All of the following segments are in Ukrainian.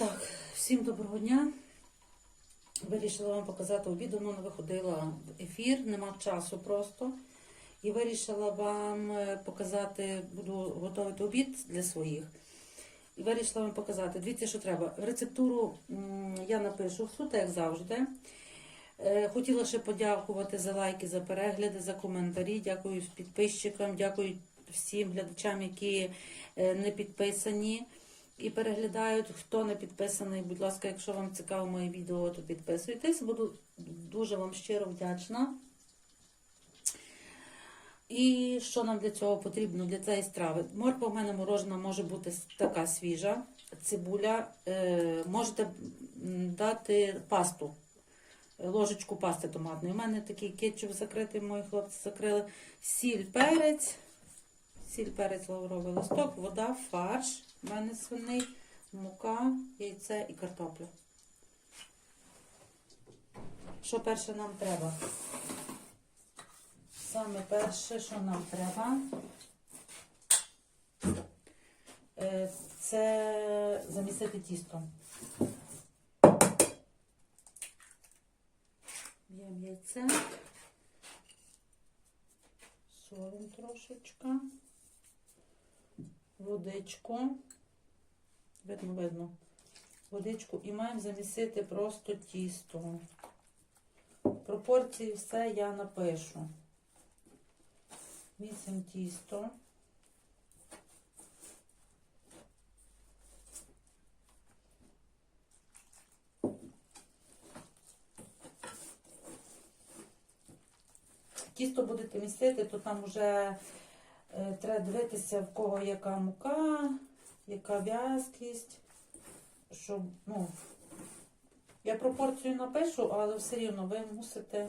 Так, всім доброго дня. Вирішила вам показати обід, давно не виходила в ефір, нема часу просто. І вирішила вам е, показати, буду готувати обід для своїх. І вирішила вам показати. Дивіться, що треба. Рецептуру я напишу всю, так як завжди. Е, Хотіла ще подякувати за лайки, за перегляди, за коментарі. Дякую підписчикам, дякую всім глядачам, які е, не підписані і переглядають. Хто не підписаний, будь ласка, якщо вам цікаво моє відео, то підписуйтесь. Буду дуже вам щиро вдячна. І що нам для цього потрібно для цієї страви? Морква в мене морожена може бути така свіжа, цибуля. Е, можете дати пасту, ложечку пасти томатної. У мене такий кетчуп закритий, мої хлопці закрили. Сіль, перець, сіль, перець, лавровий листок, вода, фарш. У мене свиний, мука, яйце і картопля. Що перше нам треба? Саме перше, що нам треба, е, це замісити тісто. Б'ємо яйце, солим трошечка, водичку, видно, видно, водичку і маємо замісити просто тісто. Пропорції все я напишу. Місимо тісто. Тісто будете місити, то там вже е, треба дивитися, в кого яка мука, яка в'язкість, щоб, ну, я пропорцію напишу, але все рівно ви мусите.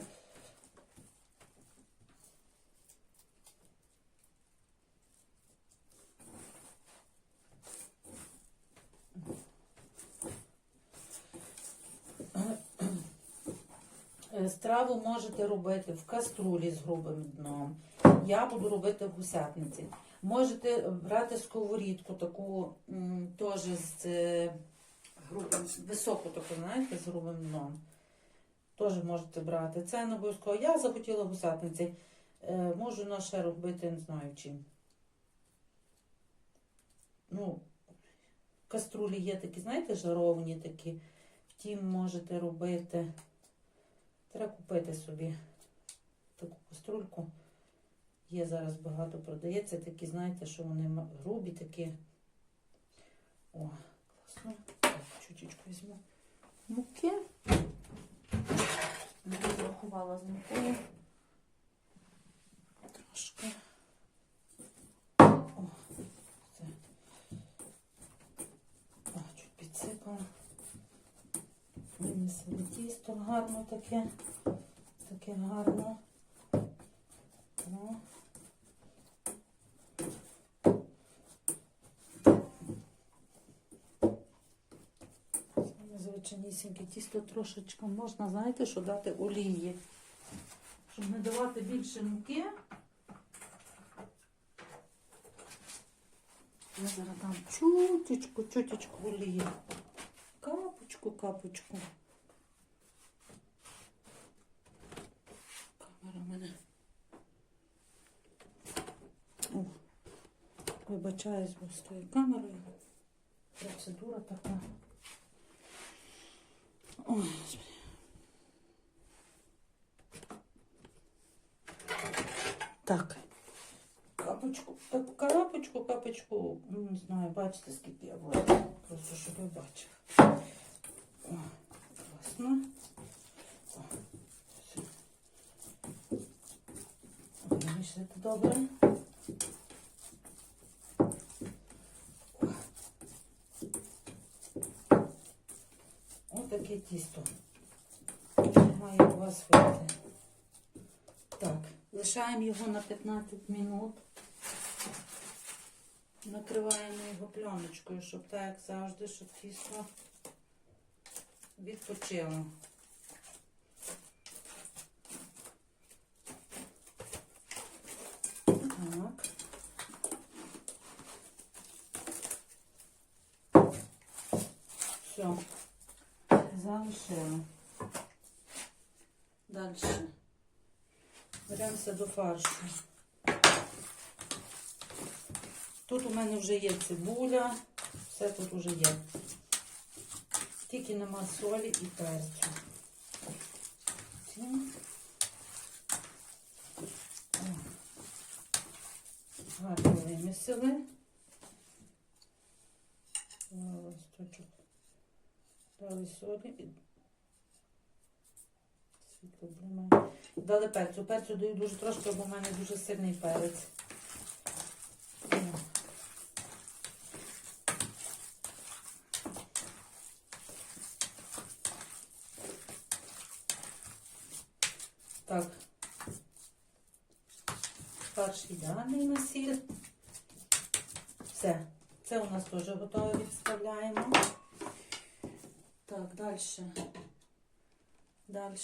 Страву можете робити в каструлі з грубим дном. Я буду робити в гусятниці. Можете брати сковорідку, таку теж з е, грубим, високу таку, знаєте, з грубим дном. Теж можете брати. Це не обов'язково. Я захотіла в гусятниці. Е, можу на ще робити, не знаю чим. Ну, каструлі є такі, знаєте, жаровні такі. Втім, можете робити. Треба купити собі таку каструльку. Є зараз багато продається. Такі, знаєте, що вони грубі такі. О, класно. Чуточку візьму муки. Не з мукою. Трошки. О, це. А, чуть підсипала. Винесли тісто гарно таке. Таке гарно. О. Саме тісто трошечки можна, знаєте, що дати олії. Щоб не давати більше муки. Я зараз дам чуточку, чуточку олії. Капочку, капочку. Камера мене. Вибачаюсь, бо з тою камерою. Процедура така. Ой. Так. Капочку, так, капочку, ну, не знаю, бачите, скільки я була. Просто щоб ви бачили. О, класно. О, все. Це добре. Лишаємо його на 15 минут. Накриваємо його пленочкою, щоб так як завжди, щоб тісто відпочило. Так. Все, Все. Залишила. Беремося до фаршу. Тут у мене вже є цибуля, все тут вже є. Тільки нема солі і перцю. Гарно вимісили. Листочок. Дали солі і світло блимає. Дали перцю. Перцю даю дуже трошки, бо в мене дуже сильний перець. Так. Фарш ідеальний на сіль. Все. Це у нас теж готове відставляємо. Так, далі. Далі.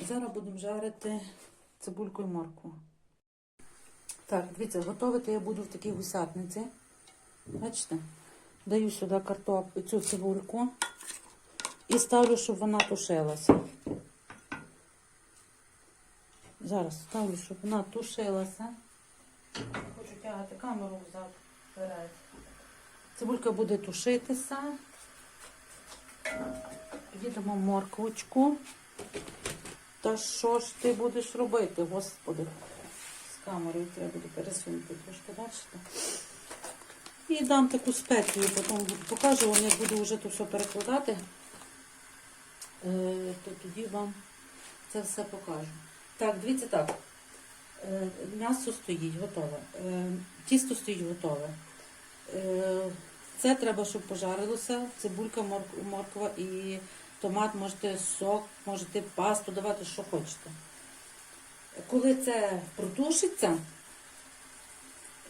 Зараз будемо жарити цибульку і моркву. Так, дивіться, готувати я буду в такій гусятниці. Бачите? Даю сюди картоп, цю цибульку і ставлю, щоб вона тушилася. Зараз ставлю, щоб вона тушилася. Хочу тягати камеру взад вперед. Цибулька буде тушитися. Їдемо морквочку. Та що ж ти будеш робити, господи? З камерою треба буде пересунути трошки, бачите? І дам таку спецію, потім покажу вам, як буду вже тут все перекладати. Е, то тоді вам це все покажу. Так, дивіться так. Е, М'ясо стоїть готове. Е, Тісто стоїть готове. Це треба, щоб пожарилося. Цибулька, морква і томат, можете сок, можете пасту давати, що хочете. Коли це протушиться,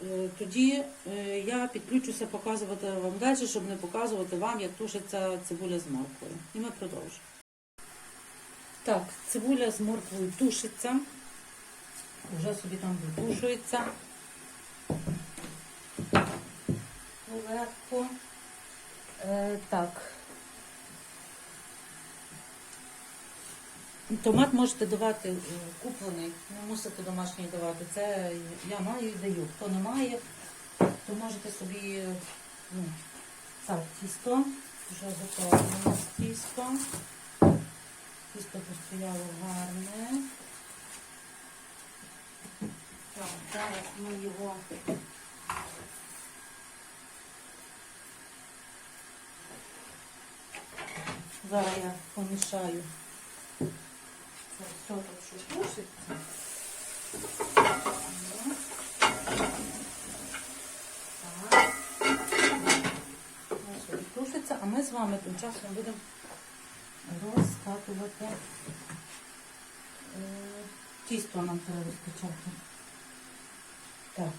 е, тоді е, я підключуся показувати вам далі, щоб не показувати вам, як тушиться цибуля з морквою. І ми продовжимо. Так, цибуля з морквою тушиться. Вже собі там дотушується. Легко. Е, так. Томат можете давати е, куплений, не мусите домашній давати. Це я маю і даю. Хто не має, то можете собі ну, так, тісто. Вже готове у нас тісто. Тісто постояло гарне. Так, зараз ми його зараз я помішаю. Все тут, що тушиться. Так. Ось Тушиться, а ми з вами тим часом будемо розкатувати. Е, Тісто нам треба розкачати. Так.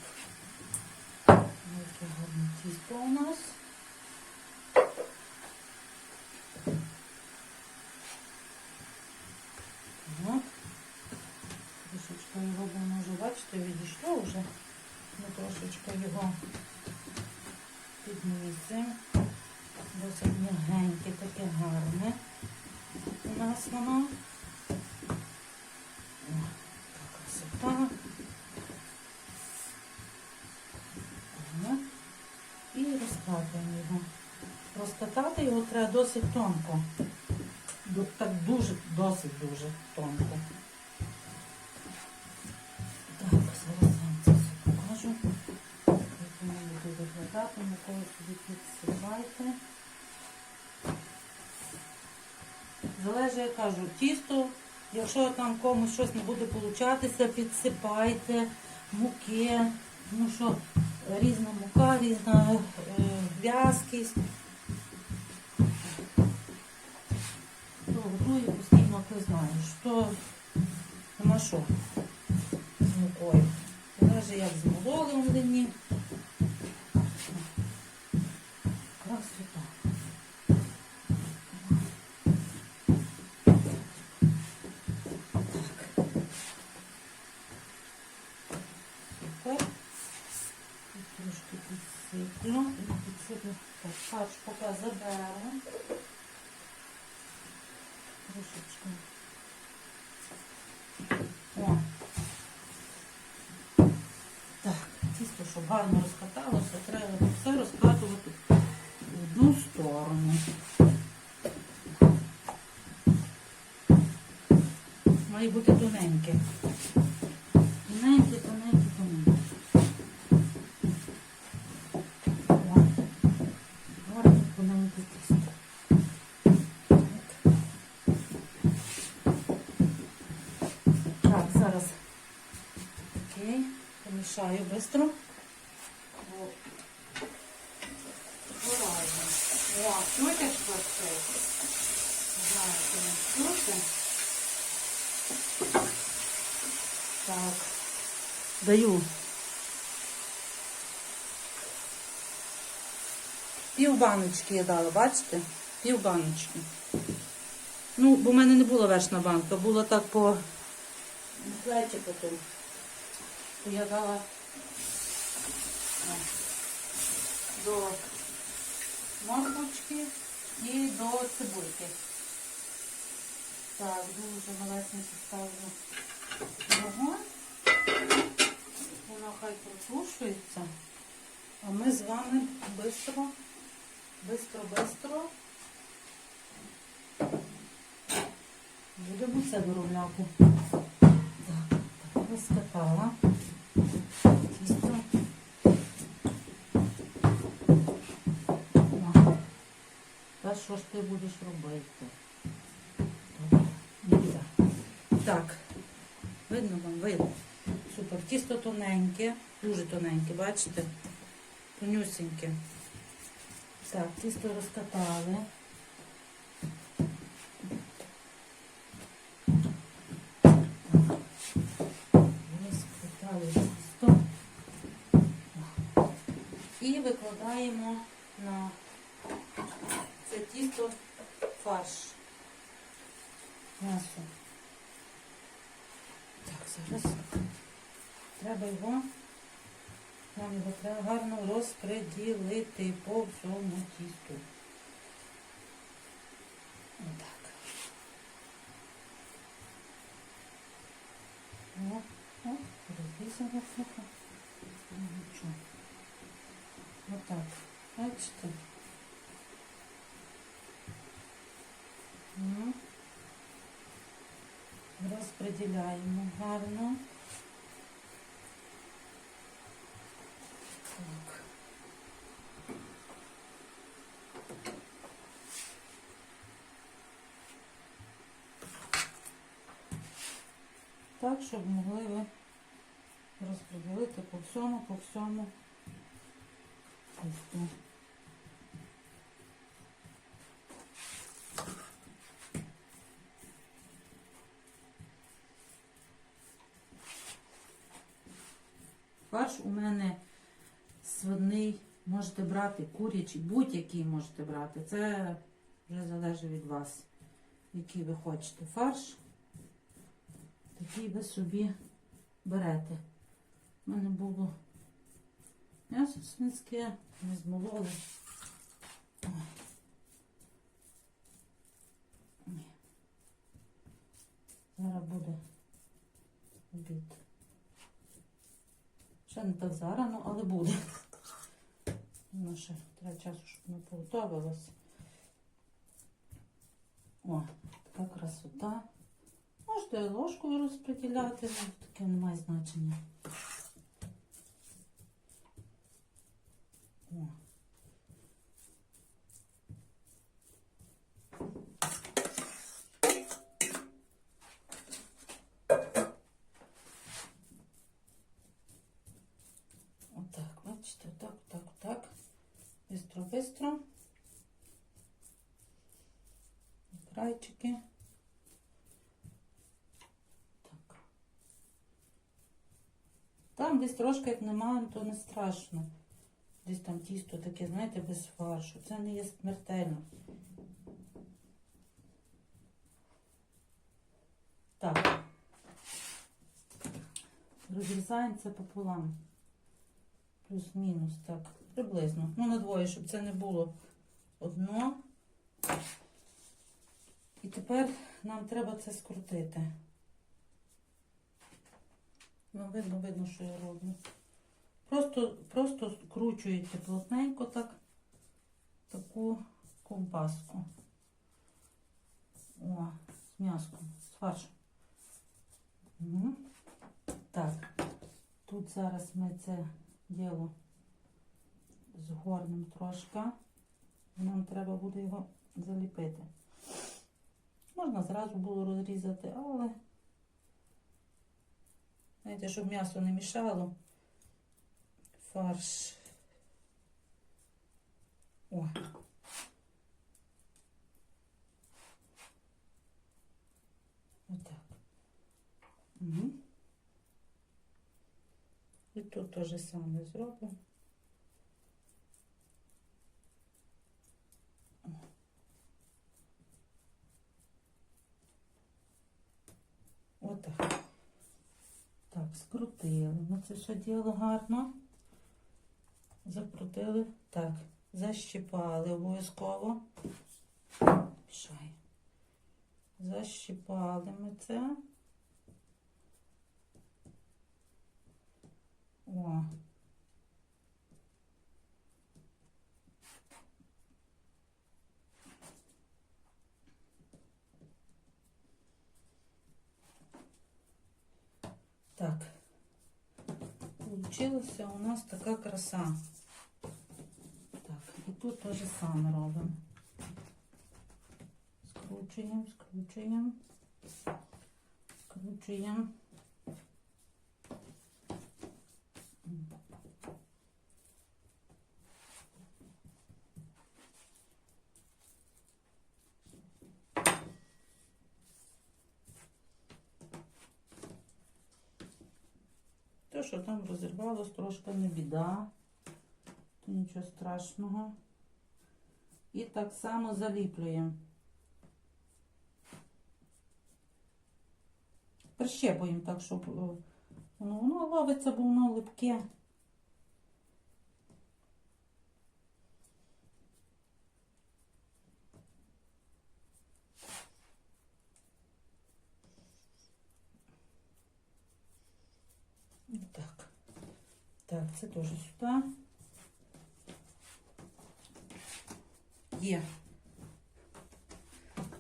Яке гарне тісто у нас. Так. Трошечки його воно вже, бачите, відійшло вже. Ми трошечки його піднісимо. Досить м'ягеньке, таке гарне. У нас воно. О, така красота. І розкатуємо його. Розкатати його треба досить тонко. Так дуже, досить дуже тонко. Собі підсипайте. Залежить, я кажу, тісто, якщо там комусь щось не буде получатися, підсипайте муки, ну що, різна мука, різна е, в'язкість. Хто готує постійно, ти знаєш, то нема що з мукою. Залежить, як змололи в О. Так, тісто, щоб гарно розкаталося, Даю. Пів баночки я дала, бачите? Пів баночки. Ну, бо в мене не була вершна банка, було так по плечі потім. Я дала до морквочки і до цибульки. Так, дуже малесенько ставлю вогонь. Воно хай протушується. А ми з вами бистро, бистро, бистро будемо це виробляти. Так, так, розкатала. Та що ж ти будеш робити? Так, видно вам, видно. Супер. Тісто тоненьке, дуже тоненьке, бачите? Тонюсеньке. Так, тісто розкатали. Розкатали тісто. І викладаємо на це тісто фарш. М'ясо. Так, зараз треба його, нам його треба гарно розпреділити по всьому тісту. Отак. О, о, розрізала трохи. Нічого. Отак. Бачите? Ну. Розподіляємо гарно. Щоб могли ви розподілити по всьому, по всьому тісту. Фарш у мене свиний, можете брати курячий, будь-який можете брати. Це вже залежить від вас, який ви хочете фарш. Такий ви собі берете. У мене було м'ясо свинське, ми змололи. Зараз буде обід. Ще не так зарано, але буде. Ну, ще треба часу, щоб воно приготувалося. О, така красота. Можете ложкою розподіляти, ну, таке не має значення. Отак, бачите, отак, отак, отак. Бистро, бистро. Крайчики. Так. Там десь трошки, як немає, то не страшно. Десь там тісто таке, знаєте, без фаршу. Це не є смертельно. Так. Розрізаємо це пополам. Плюс-мінус, так. приблизно. Ну, на двоє, щоб це не було одно. І тепер нам треба це скрутити. Ну, видно, видно, що я роблю. Просто, просто скручуєте плотненько так таку ковбаску. О, з м'яском, з фаршем. Мгм. Так, тут зараз ми це діло згорнемо трошки. Нам треба буде його заліпити. Можна зразу було розрізати, але, знаєте, щоб м'ясо не мішало. Фарш. О. Отак. Угу. І тут те же саме зробимо. О. Отак. Так, скрутили. Ми це все діло гарно. Закрутили. Так, защіпали обов'язково. Пішай. Защіпали ми це. О. Так. Получилася у нас така краса. Так, і тут теж саме робимо. Скручуємо, скручуємо, скручуємо. Що там розірвалось, трошки не біда, нічого страшного. І так само заліплюємо. Прищепуємо так, щоб е, воно, воно ловиться, бо воно липке. Так. Так, це теж сюди. Є.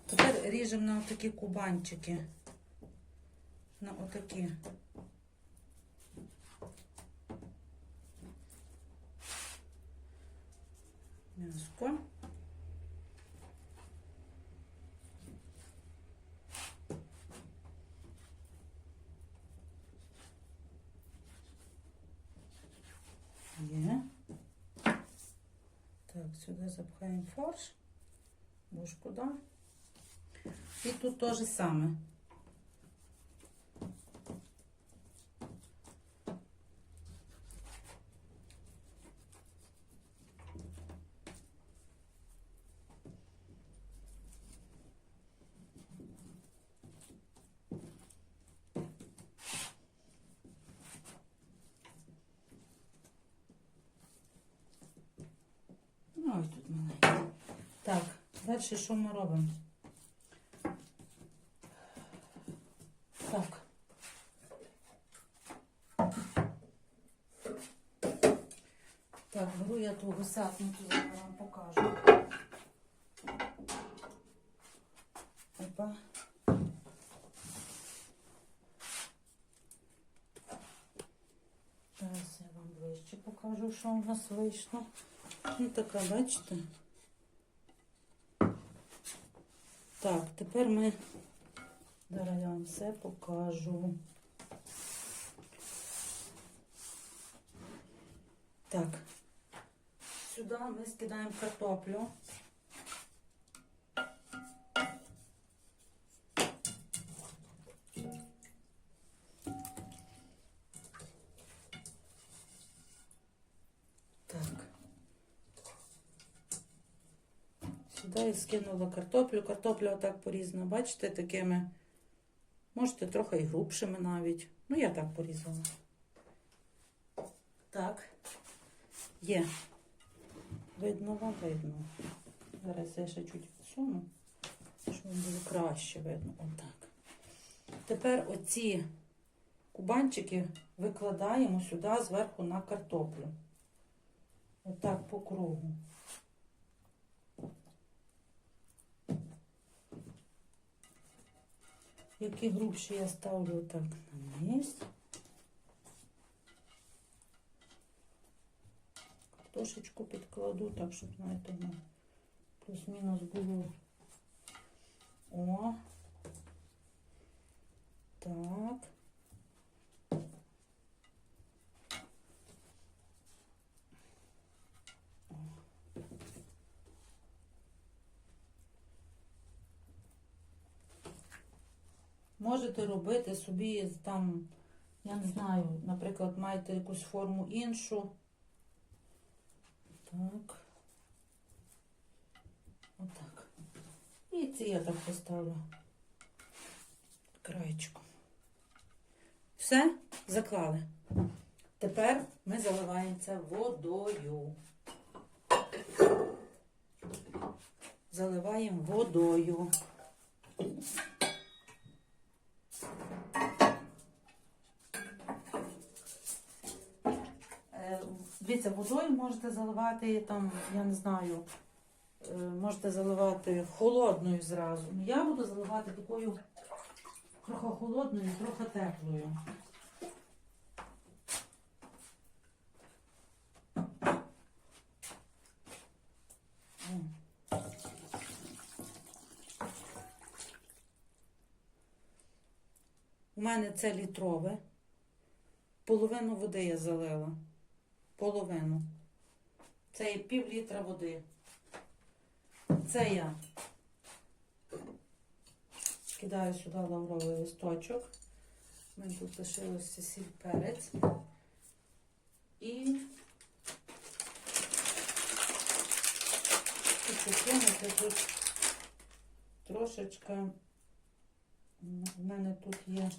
Тепер ріжемо на отакі кубанчики. На отакі. Сюди запхаємо фарш. бушку, да? І тут те же саме. Ось тут маленький. Так, далі що ми робимо? Так. Так, беру я ту гусятницю, зараз вам покажу. Опа. Зараз я вам ближче покажу, що у нас вийшло. Ну, така, бачите? Так, тепер ми зараз я вам все покажу. Так, сюди ми скидаємо картоплю. Сюди я скинула картоплю. Картопля отак порізана, бачите, такими. Можете трохи і грубшими навіть. Ну, я так порізала. Так. Є. Видно вам видно. Зараз я ще чуть відсуну, щоб було краще видно. Отак. Тепер оці кубанчики викладаємо сюди зверху на картоплю. Отак по кругу. Які грубші я ставлю отак на низ. Картошечку підкладу, так, щоб, знаєте, плюс-мінус було. О. Так. Можете робити собі там, я не знаю, наприклад, маєте якусь форму іншу. Так. Отак. І ці я так поставлю краєчком. Все, заклали. Тепер ми заливаємо це водою. Заливаємо водою. Е, Дивіться, водою можете заливати там, я не знаю, е, можете заливати холодною зразу. Ну, Я буду заливати такою трохи холодною, трохи теплою. У мене це літрове. Половину води я залила. Половину. Це є пів літра води. Це я кидаю сюди лавровий листочок. У мене тут лишилося сіль перець. І хочу кинути тут трошечка. У мене тут є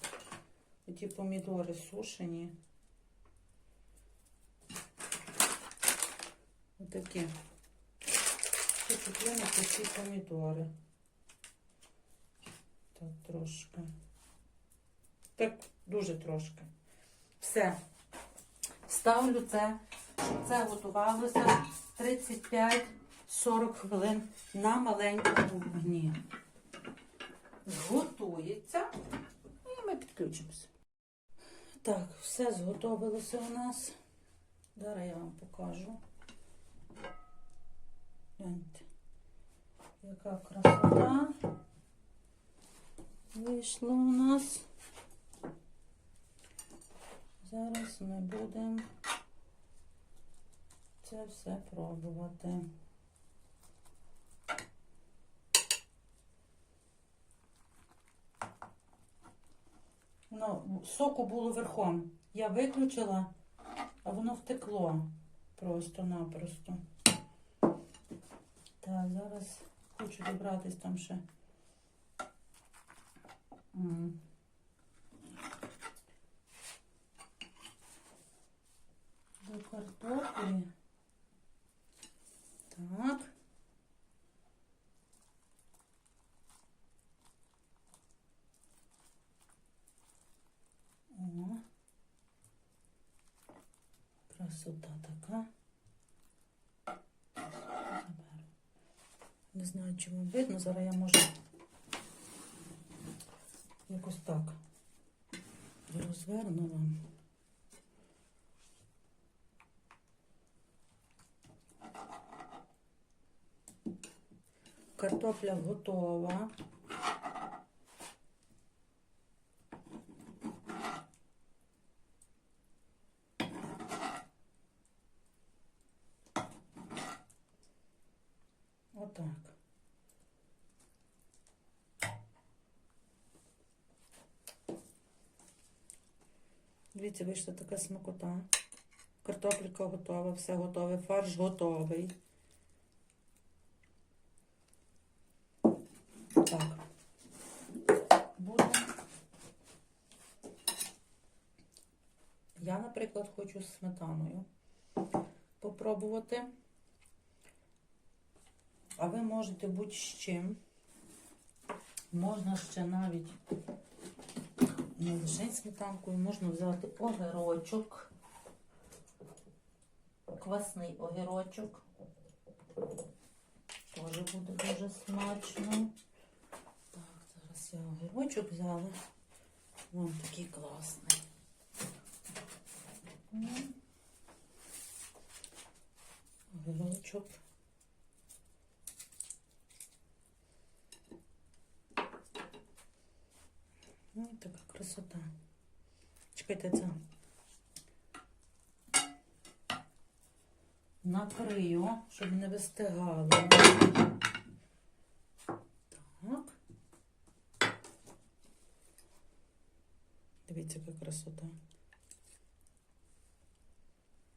ті помідори сушені. Отакі. Хочу кинути ці помідори. Так, трошки. Так, дуже трошки. Все. Ставлю це, щоб це готувалося 35-40 хвилин на маленькому вогні. Зготується і ми підключимося. Так, все зготовилося у нас. Зараз я вам покажу. Гляньте, яка красота вийшла у нас. Зараз ми будемо це все пробувати. Ну, соку було верхом. Я виключила, а воно втекло просто-напросто. Так, зараз хочу добратись там ще. До картоплі. Так. О. Красота Не знаю, вам видно. Зараз я можу якось так розверну вам. Картопля готова. Отак. Дивіться, вийшла така смакота. Картопелька готова, все готове, фарш готовий. Так. Буде. Я, наприклад, хочу з сметаною попробувати. А ви можете будь з чим. Можна ще навіть не лише сметанкою, можна взяти огірочок, квасний огірочок. Теж буде дуже смачно. Так, зараз я огірочок взяла. Вон такий класний. Огірочок. Ой, така красота. Чекайте це. Накрию, щоб не вистигало. Так. Дивіться, яка красота.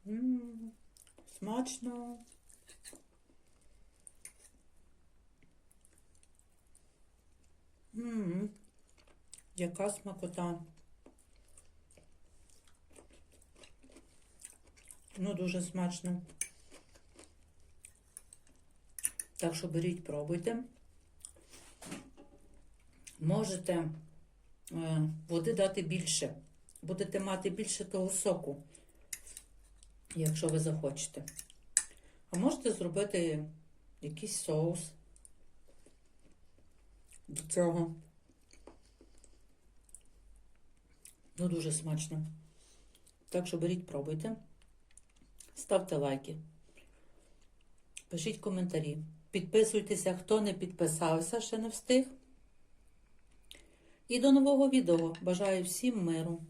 М, Смачно. М, Яка смакота. Ну, дуже смачно. Так що беріть, пробуйте. Можете е, води дати більше. Будете мати більше того соку, якщо ви захочете. А можете зробити якийсь соус до цього. Ну, дуже смачно. Так що беріть, пробуйте. Ставте лайки. Пишіть коментарі. Підписуйтеся, хто не підписався, ще не встиг. І до нового відео. Бажаю всім миру.